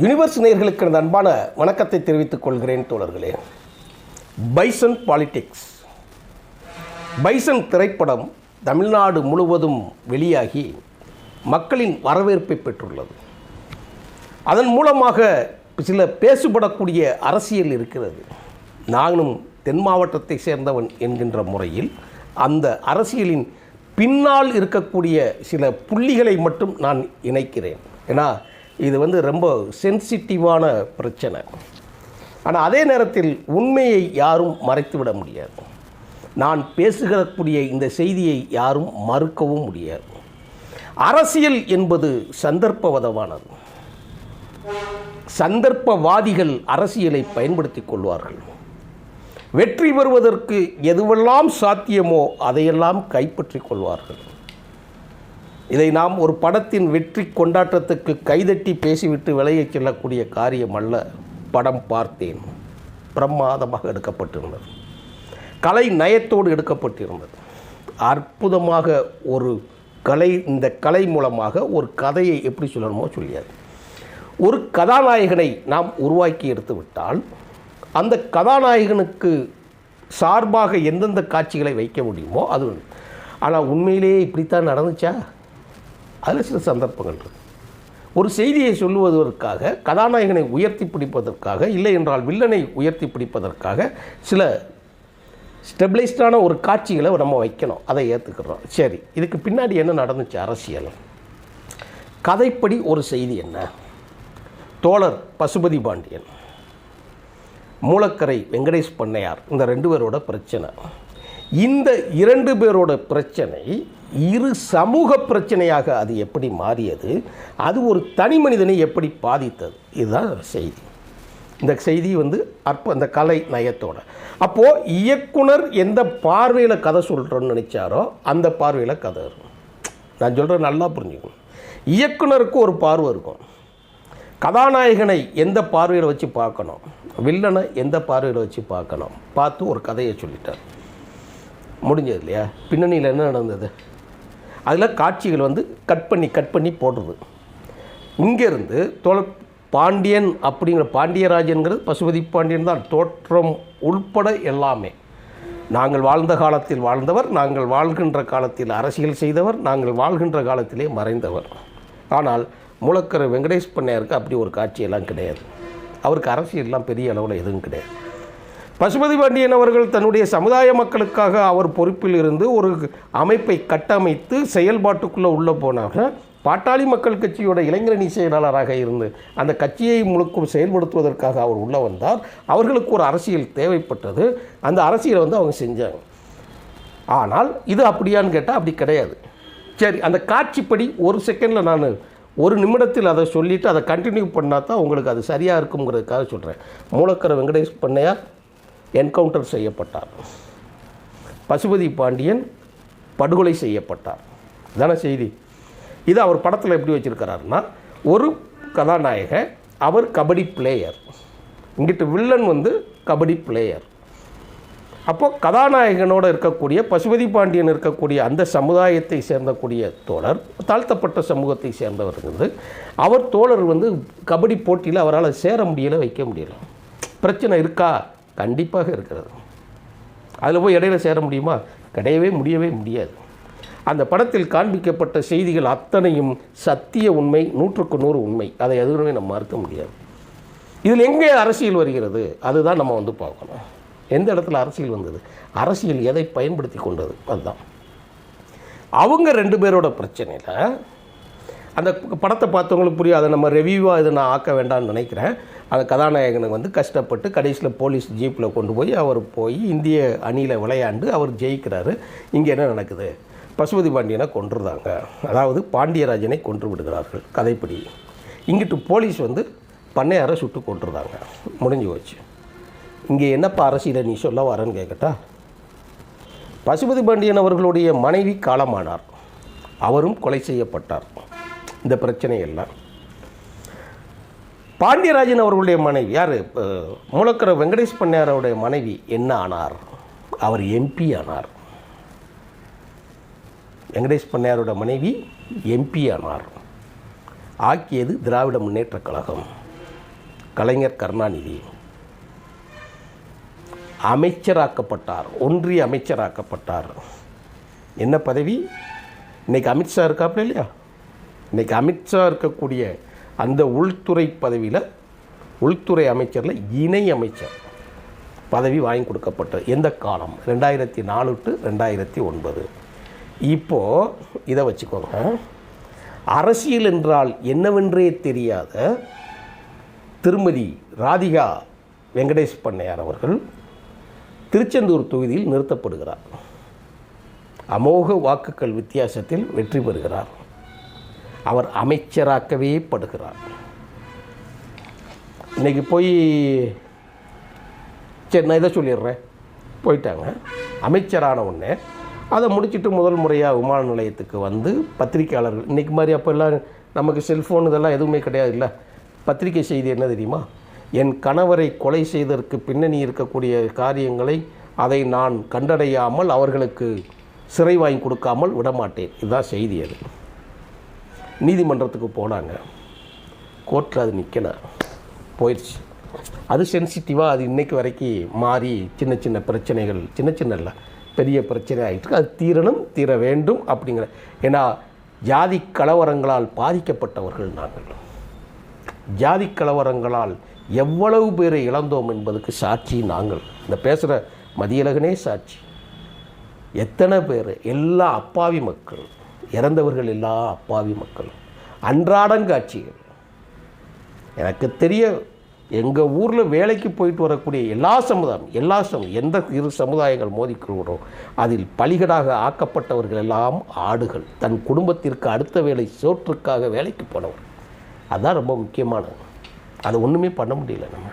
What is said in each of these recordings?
Universe நேர்களுக்கு எனது அன்பான வணக்கத்தை தெரிவித்துக் கொள்கிறேன் தோழர்களே. Bison politics. பைசன் திரைப்படம் தமிழ்நாடு முழுவதும் வெளியாகி மக்களின் வரவேற்பை பெற்றுள்ளது. அதன் மூலமாக சில பேசுபடக்கூடிய அரசியல் இருக்கிறது. நானும் தென் மாவட்டத்தை சேர்ந்தவன் என்கின்ற முறையில் அந்த அரசியலின் பின்னால் இருக்கக்கூடிய சில புள்ளிகளை மட்டும் நான் இணைக்கிறேன். ஏன்னா இது வந்து ரொம்ப சென்சிட்டிவான பிரச்சனை. ஆனால் அதே நேரத்தில் உண்மையை யாரும் மறைத்துவிட முடியாது. நான் பேசுகிறக்கூடிய இந்த செய்தியை யாரும் மறுக்கவும் முடியாது. அரசியல் என்பது சந்தர்ப்பவதமானது. சந்தர்ப்பவாதிகள் அரசியலை பயன்படுத்திக் கொள்வார்கள். வெற்றி பெறுவதற்கு எதுவெல்லாம் சாத்தியமோ அதையெல்லாம் கைப்பற்றிக் கொள்வார்கள். இதை நாம் ஒரு படத்தின் வெற்றி கொண்டாட்டத்துக்கு கைதட்டி பேசிவிட்டு விலகிச் செல்லக்கூடிய காரியம் அல்ல படம் பார்த்தேன். பிரமாதமாக எடுக்கப்பட்டிருந்தது. கலை நயத்தோடு எடுக்கப்பட்டிருந்தது. அற்புதமாக ஒரு கலை இந்த கலை மூலமாக ஒரு கதையை எப்படி சொல்லணுமோ சொல்லியாது. ஒரு கதாநாயகனை நாம் உருவாக்கி எடுத்து விட்டால் அந்த கதாநாயகனுக்கு சார்பாக எந்தெந்த காட்சிகளை வைக்க முடியுமோ அது ஆனால் உண்மையிலேயே இப்படித்தான் நடந்துச்சா? அதில் சில சந்தர்ப்பங்கள் இருக்கு. ஒரு செய்தியை சொல்லுவதற்காக கதாநாயகனை உயர்த்தி பிடிப்பதற்காக இல்லை என்றால் வில்லனை உயர்த்தி பிடிப்பதற்காக சில ஸ்டெபிளைஸ்டான ஒரு காட்சிகளை நம்ம வைக்கணும். அதை ஏற்றுக்கிறோம் சரி இதுக்கு பின்னாடி என்ன நடந்துச்சு அரசியல்? கதைப்படி ஒரு செய்தி என்ன? தோழர் பசுபதி பாண்டியன் மூலக்கரை வெங்கடேஷ் பண்ணையார் இந்த ரெண்டு பேரோட பிரச்சனை. இந்த இரண்டு பேரோட பிரச்சனை இரு சமூக பிரச்சனையாக அது எப்படி மாறியது? அது ஒரு தனி மனிதனை எப்படி பாதித்தது? இதுதான் செய்தி. இந்த செய்தி வந்து அற்ப அந்த கலை நயத்தோட. அப்போது இயக்குனர் எந்த பார்வையில் கதை சொல்கிறோன்னு நினச்சாரோ அந்த பார்வையில் கதை இருக்கும். நான் சொல்கிறேன் நல்லா புரிஞ்சுக்கணும். இயக்குனருக்கு ஒரு பார்வை இருக்கும். கதாநாயகனை எந்த பார்வையில் வச்சு பார்க்கணும்? வில்லனை எந்த பார்வையில் வச்சு பார்க்கணும்? பார்த்து ஒரு கதையை சொல்லிட்டார். முடிஞ்சது இல்லையா பின்னணியில் என்ன நடந்தது? அதில் காட்சிகள் வந்து கட் பண்ணி கட் பண்ணி போடுறது. இங்கேருந்து தோழ பாண்டியன் அப்படிங்கிற பாண்டியராஜன்கிறது பசுபதி பாண்டியன் தான். தோற்றம் உள்பட எல்லாமே. நாங்கள் வாழ்ந்த காலத்தில் வாழ்ந்தவர் நாங்கள் வாழ்கின்ற காலத்தில் அரசியல் செய்தவர் நாங்கள் வாழ்கின்ற காலத்திலே மறைந்தவர். ஆனால் மூலக்கரை வெங்கடேஷ் பண்ணையாருக்கு அப்படி ஒரு காட்சியெல்லாம் கிடையாது. அவருக்கு அரசியல்லாம் பெரிய அளவில் எதுவும் கிடையாது. பசுபதி பாண்டியன் அவர்கள் தன்னுடைய சமுதாய மக்களுக்காக அவர் பொறுப்பில் இருந்து ஒரு அமைப்பை கட்டமைத்து செயல்பாட்டுக்குள்ளே உள்ளே போனாங்க. பாட்டாளி மக்கள் கட்சியோட இளைஞரணி செயலாளராக இருந்து அந்த கட்சியை முழுக்கும் செயல்படுத்துவதற்காக அவர் உள்ளே வந்தார். அவர்களுக்கு ஒரு அரசியல் தேவைப்பட்டது. அந்த அரசியலை வந்து அவங்க செஞ்சாங்க. ஆனால் இது அப்படியான்னு கேட்டால் அப்படி கிடையாது. சரி அந்த காட்சிப்படி ஒரு செகண்டில் நான் ஒரு நிமிடத்தில் அதை சொல்லிவிட்டு அதை கண்டினியூ பண்ணால் தான் உங்களுக்கு அது சரியாக இருக்குங்கிறதுக்காக சொல்கிறேன் மூலக்கர வெங்கடேஷ் பண்ணையார் என்கவுண்டர் செய்யப்பட்டார். பசுபதி பாண்டியன் படுகொலை செய்யப்பட்டார். இதான செய்தி. இது அவர் படத்தில் எப்படி வச்சுருக்கிறாருன்னா ஒரு கதாநாயக அவர் கபடி பிளேயர் இங்கிட்டு வில்லன் வந்து கபடி பிளேயர் அப்போது கதாநாயகனோடு இருக்கக்கூடிய பசுபதி பாண்டியன் இருக்கக்கூடிய அந்த சமுதாயத்தை சேர்ந்தக்கூடிய தோழர் தாழ்த்தப்பட்ட சமூகத்தை சேர்ந்தவர் வந்து அவர் தோழர் வந்து கபடி போட்டியில் அவரால் சேர முடியலை வைக்க முடியல. பிரச்சனை இருக்கா? கண்டிப்பாக இருக்கிறது. அதில் போய் இடையில சேர முடியுமா? கிடையவே முடியவே முடியாது. அந்த படத்தில் காண்பிக்கப்பட்ட செய்திகள் அத்தனையும் சத்திய உண்மை நூற்றுக்கு நூறு உண்மை. அதை எதுவுமே நம்ம மறுக்க முடியாது. இதில் எங்கே அரசியல் வருகிறது? அதுதான் நம்ம வந்து பார்க்கணும். எந்த இடத்துல அரசியல் வந்தது? அரசியல் எதை பயன்படுத்தி கொண்டது? அதுதான். அவங்க ரெண்டு பேரோட பிரச்சனையில் அந்த படத்தை பார்த்தவங்களுக்கு புரியும். அதை நம்ம ரெவியூவாக இதை நான் ஆக்க வேண்டாம்னு நினைக்கிறேன். அந்த கதாநாயகனுக்கு வந்து கஷ்டப்பட்டு கடைசியில் போலீஸ் ஜீப்பில் கொண்டு போய் அவர் போய் இந்திய அணியில் விளையாண்டு அவர் ஜெயிக்கிறாரு. இங்கே என்ன நடக்குது? பசுபதி பாண்டியனை கொன்றுறாங்க. அதாவது பாண்டியராஜனை கொன்று விடுகிறார்கள். கதைப்படி. இங்கிட்டு போலீஸ் வந்து பண்ணையாரை சுட்டு கொண்டுருந்தாங்க முடிஞ்சு போச்சு. இங்கே என்னப்பா அரசியலை நீ சொல்ல வரேன்னு கேட்கட்டா பசுபதி பாண்டியன் அவர்களுடைய மனைவி காலமானார். அவரும் கொலை செய்யப்பட்டார். இந்த பிரச்சனை எல்லாம் பாண்டியராஜன் அவர்களுடைய மனைவி யார்? மூலக்கர வெங்கடேஷ் பண்ணையாரோடைய மனைவி என்ன ஆனார்? அவர் எம்பி ஆனார். வெங்கடேஷ் பண்ணையாரோட மனைவி எம்பி ஆனார். ஆக்கியது திராவிட முன்னேற்றக் கழகம். கலைஞர் கருணாநிதி. அமைச்சராக்கப்பட்டார் ஒன்றிய அமைச்சராக்கப்பட்டார். என்ன பதவி? இன்னைக்கு அமித்ஷா இருக்காப்புல இல்லையா? இன்றைக்கி அமித்ஷா இருக்கக்கூடிய அந்த உள்துறை பதவியில் உள்துறை அமைச்சரில் இணை அமைச்சர் பதவி வாங்கி கொடுக்கப்பட்டது எந்த காலம்? ரெண்டாயிரத்தி நாலு டு ரெண்டாயிரத்தி ஒன்பது இப்போது இதை வச்சுக்கோங்க. அரசியல் என்றால் என்னவென்றே தெரியாத திருமதி ராதிகா வெங்கடேஷ் பண்ணையார் அவர்கள் திருச்செந்தூர் தொகுதியில் நிறுத்தப்படுகிறார். அமோக வாக்குகள் வித்தியாசத்தில் வெற்றி பெறுகிறார். அவர் அமைச்சராக்கவே படுகிறார். இன்றைக்கி போய் சரி நான் இதை சொல்லிடுறேன். போயிட்டாங்க. அமைச்சரான உடனே அதை முடிச்சுட்டு முதல் முறையாக விமான நிலையத்துக்கு வந்து பத்திரிக்கையாளர்கள் இன்றைக்கி மாதிரி அப்போல்லாம் நமக்கு செல்ஃபோன் இதெல்லாம் எதுவுமே கிடையாது இல்லை பத்திரிக்கை செய்தி என்ன தெரியுமா? என் கணவரை கொலை செய்ததற்கு பின்னணி இருக்கக்கூடிய காரியங்களை அதை நான் கண்டடையாமல் அவர்களுக்கு சிறை வாங்கி கொடுக்காமல் விடமாட்டேன். இதுதான் செய்தி அது. நீதிமன்றத்துக்கு போனாங்க. கோர்ட்டில் அது நிற்கல போயிடுச்சு அது சென்சிட்டிவாக அது இன்றைக்கு வரைக்கும் மாறி சின்ன சின்ன பிரச்சனைகள் சின்ன சின்ன இல்லை பெரிய பிரச்சனை ஆகிட்டு அது தீரணும் தீர வேண்டும் அப்படிங்கிற. ஏன்னா ஜாதி கலவரங்களால் பாதிக்கப்பட்டவர்கள் நாங்கள். ஜாதி கலவரங்களால் எவ்வளவு பேரை இழந்தோம் என்பதுக்கு சாட்சி நாங்கள். இந்த பேசுகிற மதியழகனே சாட்சி. எத்தனை பேர்? எல்லா அப்பாவி மக்கள். இறந்தவர்கள் எல்லா அப்பாவி மக்கள். அன்றாடங்காட்சிகள் எனக்கு தெரிய எங்கள் ஊரில் வேலைக்கு போயிட்டு வரக்கூடிய எல்லா சமுதாயம் எல்லா சமு எந்த இரு சமுதாயங்கள் மோதிக்கிறோம் அதில் பலிகடாக ஆக்கப்பட்டவர்கள் எல்லாம் ஆடுகள். தன் குடும்பத்திற்கு அடுத்த வேலை சோற்றுக்காக வேலைக்கு போனவர் அதுதான் ரொம்ப முக்கியமானது. அது ஒன்றுமே பண்ண முடியல நம்ம.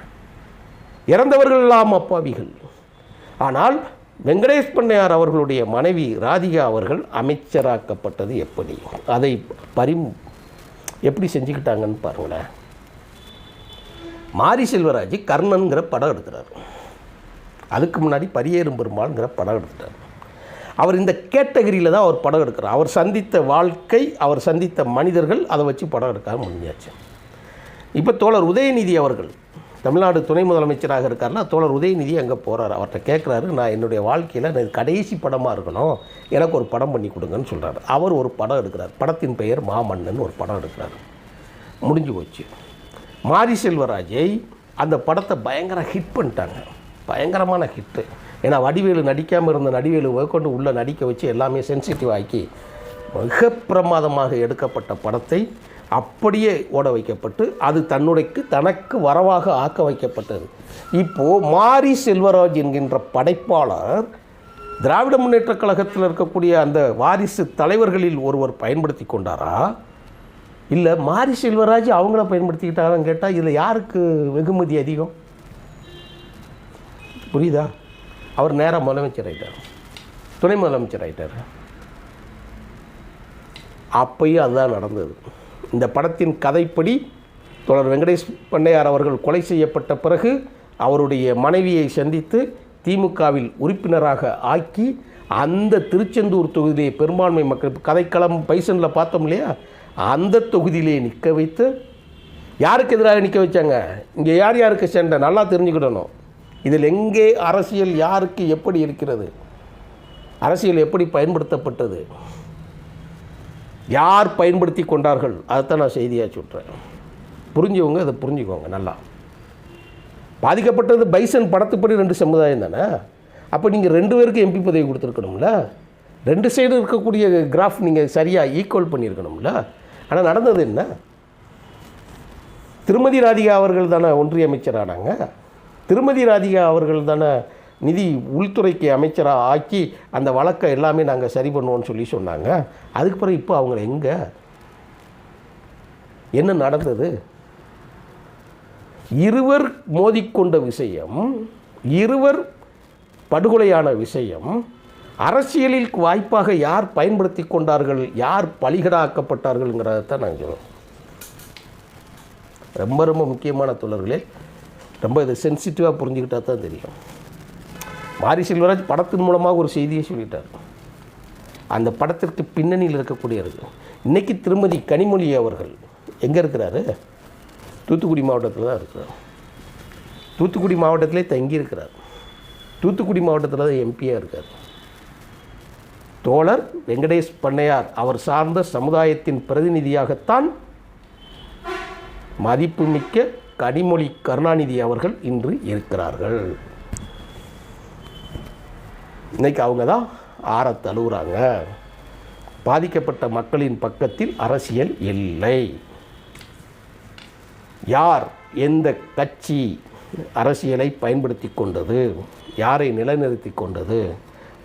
இறந்தவர்கள் எல்லாம் அப்பாவிகள். ஆனால் வெங்கடேஷ் பண்ணையார் அவர்களுடைய மனைவி ராதிகா அவர்கள் அமைச்சராக்கப்பட்டது எப்படி? அதை பரி எப்படி செஞ்சுக்கிட்டாங்கன்னு பாருங்களேன். மாரி செல்வராஜ் கர்ணனுங்கிற படம் எடுக்கிறார் அதுக்கு முன்னாடி பரியேறும் பெருமாள்ங்கிற படம் எடுத்துட்டார். அவர் இந்த கேட்டகரியில் தான் அவர் படம் எடுக்கிறார். அவர் சந்தித்த வாழ்க்கை அவர் சந்தித்த மனிதர்கள் அதை வச்சு படம் எடுக்க முடிஞ்சாச்சு. இப்போ தோழர் உதயநிதி அவர்கள் தமிழ்நாடு துணை முதலமைச்சராக இருக்கார்னா தோழர் உதயநிதி அங்கே போகிறார் அவர்கிட்ட கேட்குறாரு நான் என்னுடைய வாழ்க்கையில் நான் கடைசி படமாக இருக்கணும். எனக்கு ஒரு படம் பண்ணி கொடுங்கன்னு சொல்கிறார் அவர் ஒரு படம் எடுக்கிறார். படத்தின் பெயர் மாமன்னன் ஒரு படம் எடுக்கிறார். முடிஞ்சு போச்சு. மாரி செல்வராஜை அந்த படத்தை பயங்கர ஹிட் பண்ணிட்டாங்க. பயங்கரமான ஹிட்டு ஏன்னா வடிவேலு நடிக்காமல் இருந்த நடிவேலு கொண்டு உள்ளே நடிக்க வச்சு எல்லாமே சென்சிட்டிவ் ஆக்கி மிக பிரமாதமாக எடுக்கப்பட்ட படத்தை அப்படியே ஓட வைக்கப்பட்டு அது தன்னுடைக்கு தனக்கு வரவாக ஆக்க வைக்கப்பட்டது. இப்போது மாரி செல்வராஜ் என்கின்ற படைப்பாளர் திராவிட முன்னேற்றக் கழகத்தில் இருக்கக்கூடிய அந்த வாரிசு தலைவர்களில் ஒருவர் பயன்படுத்தி கொண்டாரா? இல்லை மாரி செல்வராஜ் அவங்கள பயன்படுத்திக்கிட்டாங்கன்னு கேட்டால் இதில் யாருக்கு வெகுமதி அதிகம்? புரியுதா? அவர் நேராக முதலமைச்சர் ஆகிட்டார் துணை முதலமைச்சர் ஆகிட்டார் அப்பயும் அதுதான் நடந்தது. இந்த படத்தின் கதைப்படி தொடர் வெங்கடேஷ் பண்ணையார் அவர்கள் கொலை செய்யப்பட்ட பிறகு அவருடைய மனைவியை சந்தித்து திமுகவில் உறுப்பினராக ஆக்கி அந்த திருச்செந்தூர் தொகுதியிலே பெரும்பான்மை மக்கள் கதைக்களம் பைசனில் பார்த்தோம் இல்லையா? அந்த தொகுதியிலே நிற்க வைத்து யாருக்கு எதிராக நிற்க வச்சாங்க? இங்கே யார் யாருக்கு சண்டை? நல்லா தெரிஞ்சுக்கிடணும். இதில் எங்கே அரசியல் யாருக்கு எப்படி இருக்கிறது? அரசியல் எப்படி பயன்படுத்தப்பட்டது? யார் பயன்படுத்தி கொண்டார்கள்? அதைத்தான் நான் செய்தியாக சொல்கிறேன் புரிஞ்சவங்க அதை புரிஞ்சுக்கோங்க நல்லா. பாதிக்கப்பட்டது பைசன் படத்துப்படி ரெண்டு சமுதாயம் தானே? அப்போ நீங்கள் ரெண்டு பேருக்கு எம்பி பதவி கொடுத்துருக்கணும்ல? ரெண்டு சைடு இருக்கக்கூடிய கிராஃப் நீங்கள் சரியாக ஈக்குவல் பண்ணியிருக்கணும்ல? ஆனால் நடந்தது என்ன? திருமதி ராதிகா அவர்கள் தானே ஒன்றிய அமைச்சரானாங்க திருமதி ராதிகா அவர்கள் தானே நிதி உள்துறைக்கு அமைச்சராக ஆக்கி அந்த வழக்கை எல்லாமே நாங்கள் சரி பண்ணுவோம்னு சொல்லி சொன்னாங்க. அதுக்கு பிறகு இப்போ அவங்க எங்கே? என்ன நடந்தது? இருவர் மோதிக்கொண்ட விஷயம் இருவர் படுகொலையான விஷயம் அரசியலில் வாய்ப்பாக யார் பயன்படுத்தி கொண்டார்கள் யார் பலிகடாக்கப்பட்டார்கள்ங்கிறத தான் நாங்கள் சொல்லுவோம் ரொம்ப ரொம்ப முக்கியமான தொடர்களே ரொம்ப இதை சென்சிட்டிவாக புரிஞ்சுக்கிட்டா தான் தெரியும். மாரி செல்வராஜ் படத்தின் மூலமாக ஒரு செய்தியை சொல்லிட்டார். அந்த படத்திற்கு பின்னணியில் இருக்கக்கூடியவர்கள் இன்றைக்கி திருமதி கனிமொழி அவர்கள். எங்கே இருக்கிறாரு? தூத்துக்குடி மாவட்டத்தில் தான் இருக்கிறார். தூத்துக்குடி மாவட்டத்திலே தங்கியிருக்கிறார் தூத்துக்குடி மாவட்டத்தில் தான் எம்பியாக இருக்கார். தோழர் வெங்கடேஷ் பண்ணையார் அவர் சார்ந்த சமுதாயத்தின் பிரதிநிதியாகத்தான் மதிப்புமிக்க கனிமொழி கருணாநிதி அவர்கள் இன்று இருக்கிறார்கள். இன்றைக்கி அவங்க தான் ஆற தழுவுறாங்க பாதிக்கப்பட்ட மக்களின் பக்கத்தில் அரசியல் இல்லை. யார் எந்த கட்சி அரசியலை பயன்படுத்தி கொண்டது? யாரை நிலைநிறுத்தி கொண்டது?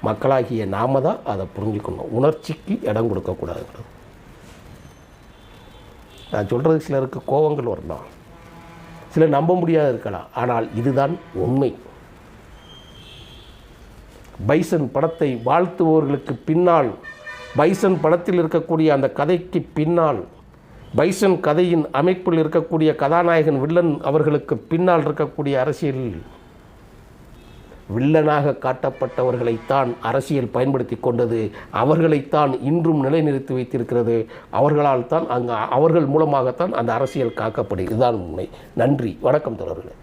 மக்களாகிய நாம தான் அதை புரிஞ்சுக்கணும் உணர்ச்சிக்கு இடம் கொடுக்கக்கூடாது நான் சொல்கிறது சிலருக்கு கோபங்கள் வரலாம். சிலர் நம்ப முடியாது இருக்கலாம். ஆனால் இதுதான் உண்மை. பைசன் படத்தை வாழ்த்துவோர்களுக்கு பின்னால் பைசன் படத்தில் இருக்கக்கூடிய அந்த கதைக்கு பின்னால் பைசன் கதையின் அமைப்பில் இருக்கக்கூடிய கதாநாயகன் வில்லன் அவர்களுக்கு பின்னால் இருக்கக்கூடிய அரசியல் வில்லனாக காட்டப்பட்டவர்களைத்தான் அரசியல் பயன்படுத்தி கொண்டது. அவர்களைத்தான் இன்றும் நிலைநிறுத்தி வைத்திருக்கிறது. அவர்களால் தான் அங்கு அவர்கள் மூலமாகத்தான் அந்த அரசியல் காக்கப்படுகிறது இதுதான் உண்மை. நன்றி. வணக்கம் தொடர்களே